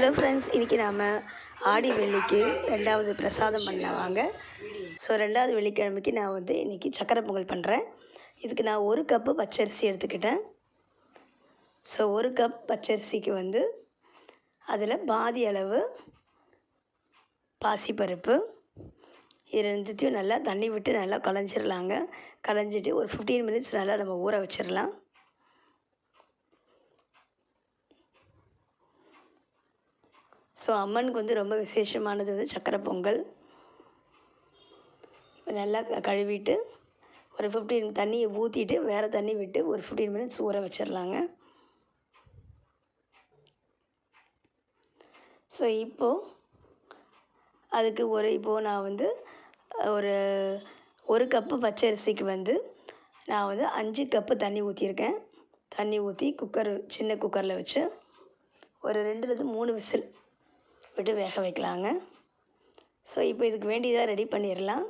Hello friends இன்றைக்கி நாம் ஆடி வெள்ளிக்கு ரெண்டாவது பிரசாதம் பண்ண வாங்க. ஸோ ரெண்டாவது வெள்ளிக்கிழமைக்கு நான் வந்து இன்றைக்கி சக்கரை பொங்கல் பண்ணுறேன் இதுக்கு நான் ஒரு கப்பு பச்சரிசி எடுத்துக்கிட்டேன். ஸோ ஒரு கப் பச்சரிசிக்கு வந்து அதில் பாதி அளவு பாசிப்பருப்பு. இது ரெண்டுத்தையும் நல்லா தண்ணி விட்டு நல்லா களைஞ்சிடலாங்க களைஞ்சிட்டு ஒரு ஃபிஃப்டீன் மினிட்ஸ் நல்லா நம்ம ஊற வச்சிடலாம் ஸோ அம்மனுக்கு வந்து ரொம்ப விசேஷமானது வந்து சக்கரை பொங்கல். இப்போ நல்லா கழுவிட்டு ஒரு ஃபிஃப்டீன் தண்ணியை ஊற்றிட்டு வேறு தண்ணி விட்டு ஒரு ஃபிஃப்டீன் மினிட்ஸ் ஊற வச்சிடலாங்க. ஸோ இப்போது அதுக்கு ஒரு இப்போது நான் வந்து ஒரு ஒரு கப்பு பச்சரிசிக்கு வந்து நான் வந்து அஞ்சு கப்பு தண்ணி ஊற்றிருக்கேன் தண்ணி ஊற்றி குக்கர் சின்ன குக்கரில் வச்சு ஒரு ரெண்டுலேருந்து மூணு விசில் விட்டு வேக வைக்கலாங்க. ஸோ இப்போ இதுக்கு வேண்டியதாக ரெடி பண்ணிடலாம்.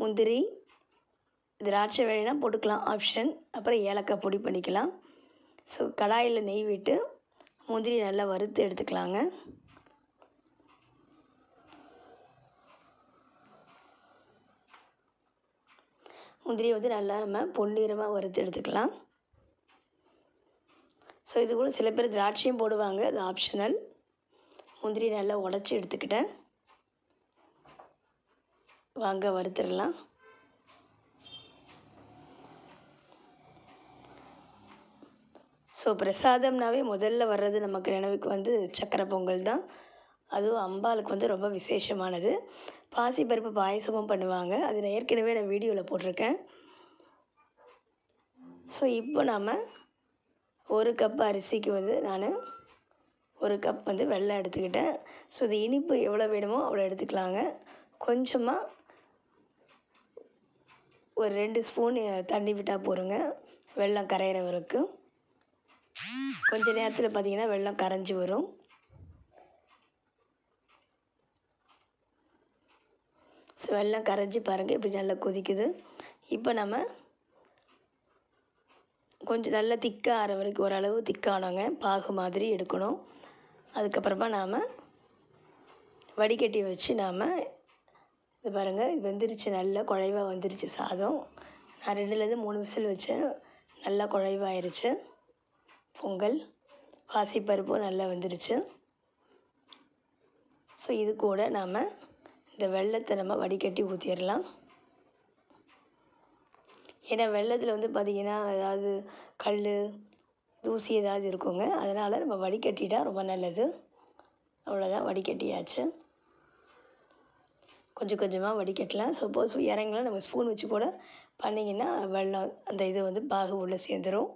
முந்திரி திராட்சை வேணும்னா போட்டுக்கலாம். ஆப்ஷன் அப்புறம் ஏலக்காய் பொடி பண்ணிக்கலாம். ஸோ கடாயில் நெய் விட்டு முந்திரி நல்லா வறுத்து எடுத்துக்கலாங்க. முந்திரியை வந்து நல்லா நம்ம பொன்னிறமாக வறுத்து எடுத்துக்கலாம். ஸோ இது கூட சில பேர் திராட்சையும் போடுவாங்க. அது ஆப்ஷனல் முந்திரி நல்லா உடச்சி எடுத்துக்கிட்டேன். வாங்க வறுத்துடலாம். ஸோ பிரசாதம்னாவே முதல்ல வர்றது நமக்கு நினைவுக்கு வந்து சக்கரை பொங்கல் தான். அதுவும் அம்பாளுக்கு வந்து ரொம்ப விசேஷமானது. பாசிப்பருப்பு பாயசமும் பண்ணுவாங்க. அது நான் ஏற்கனவே நான் வீடியோவில் போட்டிருக்கேன். ஸோ இப்போ நாம் ஒரு கப் அரிசிக்கு வந்து நான் ஒரு கப் வந்து வெள்ளம் எடுத்துக்கிட்டேன். ஸோ இது இனிப்பு எவ்வளோ வேணுமோ அவ்வளோ எடுத்துக்கலாங்க. கொஞ்சமாக ஒரு ரெண்டு ஸ்பூன் தண்ணி விட்டால் போருங்க வெள்ளம் கரையிற வரைக்கும். கொஞ்ச நேரத்தில் பார்த்தீங்கன்னா வெள்ளம் கரைஞ்சி வரும். ஸோ வெல்லம் கரைஞ்சி பாருங்கள் இப்படி நல்லா கொதிக்குது. இப்போ நம்ம கொஞ்சம் நல்லா திக்காக ஆற வரைக்கும் ஓரளவு திக்கானவங்க பாகு மாதிரி எடுக்கணும். அதுக்கப்புறமா நாம் வடிகட்டி வச்சு நாம் இது பாருங்கள் இது வெந்துருச்சு நல்லா குழைவாக வந்துருச்சு சாதம். நான் ரெண்டுலேருந்து மூணு விசில் வச்சேன். நல்லா குழைவாயிருச்சு. பொங்கல் பாசிப்பருப்பும் நல்லா வந்துருச்சு. ஸோ இது கூட நாம் இந்த வெள்ளத்தை நம்ம வடிகட்டி ஊற்றிடலாம் ஏன்னா வெள்ளத்தில் வந்து பார்த்திங்கன்னா ஏதாவது கல் தூசி ஏதாவது இருக்குங்க. அதனால் நம்ம வடிகட்டிட்டா ரொம்ப நல்லது. அவ்வளோதான் வடிகட்டியாச்சு. கொஞ்சம் கொஞ்சமாக வடிகட்டலாம். சப்போஸ் இறங்கலாம் நம்ம ஸ்பூன் வச்சு கூட பண்ணிங்கன்னா வெள்ளம் அந்த இது வந்து பாகு உள்ளே சேர்ந்துடும்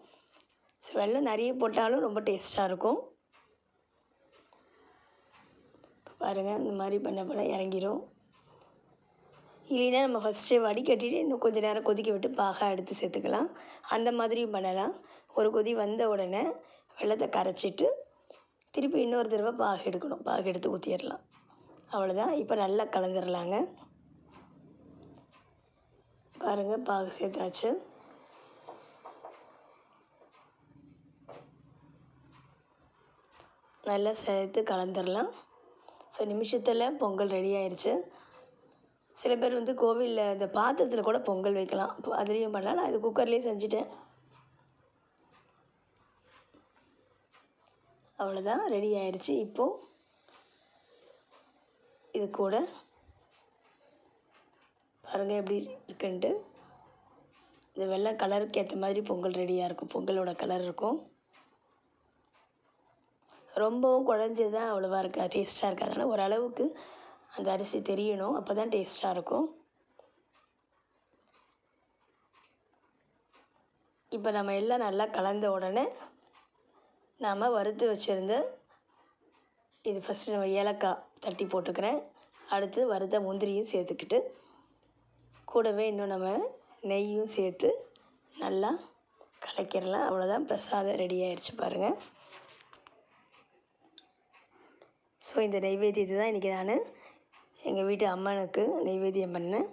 ஸோ வெள்ளம் நிறைய போட்டாலும் ரொம்ப டேஸ்ட்டாக இருக்கும். பாருங்கள் இந்த மாதிரி பண்ண பண்ண இறங்கிரும். இல்லைன்னா நம்ம ஃபஸ்ட்டு வடிகட்டிட்டு இன்னும் கொஞ்சம் நேரம் கொதிக்க விட்டு பாகா எடுத்து சேர்த்துக்கலாம். அந்த மாதிரியும் பண்ணலாம். ஒரு கொதி வந்த உடனே வெள்ளத்தை கரைச்சிட்டு திருப்பி இன்னொரு தடவை பாகு எடுக்கணும். பாகு எடுத்து ஊற்றிடலாம் அவ்வளோதான் இப்போ நல்லா கலந்துடலாங்க பாருங்கள் பாகு சேர்த்தாச்சு. நல்லா சேர்த்து கலந்துடலாம் ஸோ நிமிஷத்தில் பொங்கல் ரெடி ஆயிருச்சு. சில பேர் வந்து கோவிலில் இந்த பாத்திரத்தில் கூட பொங்கல் வைக்கலாம். அதுலேயும் பண்ணலாம். நான் இது குக்கர்லேயே செஞ்சுட்டேன். அவ்வளோதான் ரெடி ஆயிடுச்சு இப்போது இது கூட பாருங்கள் எப்படி இருக்குன்ட்டு. இந்த வெள்ளை கலருக்கு ஏற்ற மாதிரி பொங்கல் ரெடியாக இருக்கும். பொங்கலோட கலர் இருக்கும். ரொம்பவும் குழஞ்சது தான் அவ்வளோவா இருக்கா டேஸ்ட்டாக இருக்காது. அதனால் ஓரளவுக்கு அந்த அரிசி தெரியணும். அப்போ தான் டேஸ்ட்டாக இருக்கும். இப்போ நம்ம எல்லாம் நல்லா கலந்த உடனே நாம் வறுத்து வச்சுருந்த இது ஃபஸ்ட்டு நம்ம ஏலக்காய் தட்டி போட்டுக்கிறேன். அடுத்து வறுத்த முந்திரியும் சேர்த்துக்கிட்டு கூடவே இன்னும் நம்ம நெய்யும் சேர்த்து நல்லா கலக்கிடலாம். அவ்வளோதான் பிரசாதம் ரெடி ஆயிடுச்சு பாருங்கள் ஸோ இந்த நெய்வேத்தியத்தை தான் இன்றைக்கி நான் எங்கள் வீட்டு அம்மனுக்கு நெய்வேத்தியம் பண்ணேன்.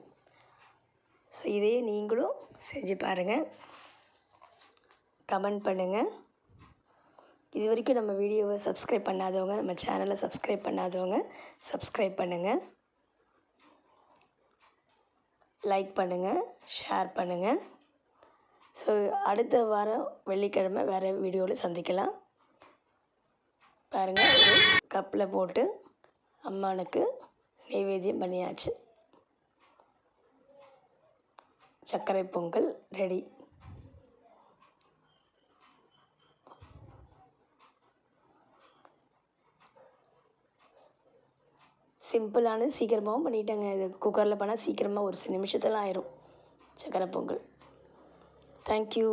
ஸோ இதையே நீங்களும் செஞ்சு பாருங்கள் கமெண்ட் பண்ணுங்கள் இது வரைக்கும் நம்ம வீடியோவை சப்ஸ்கிரைப் பண்ணாதவங்க நம்ம சேனலை சப்ஸ்கிரைப் பண்ணாதவங்க சப்ஸ்கிரைப் பண்ணுங்கள் லைக் பண்ணுங்கள் ஷேர் பண்ணுங்கள் ஸோ அடுத்த வாரம் வெள்ளிக்கிழமை வேறு வீடியோவில் சந்திக்கலாம். பாருங்கள் கப்பில் போட்டு அம்மானுக்கு நைவேத்தியம் பண்ணியாச்சு. சர்க்கரை பொங்கல் ரெடி சிம்பிளானது சீக்கிரமாகவும் பண்ணிட்டேங்க. இது குக்கரில் பண்ணால் சீக்கிரமாக ஒரு சில நிமிஷத்தில் ஆயிரும். சக்கரை பொங்கல். தேங்க்யூ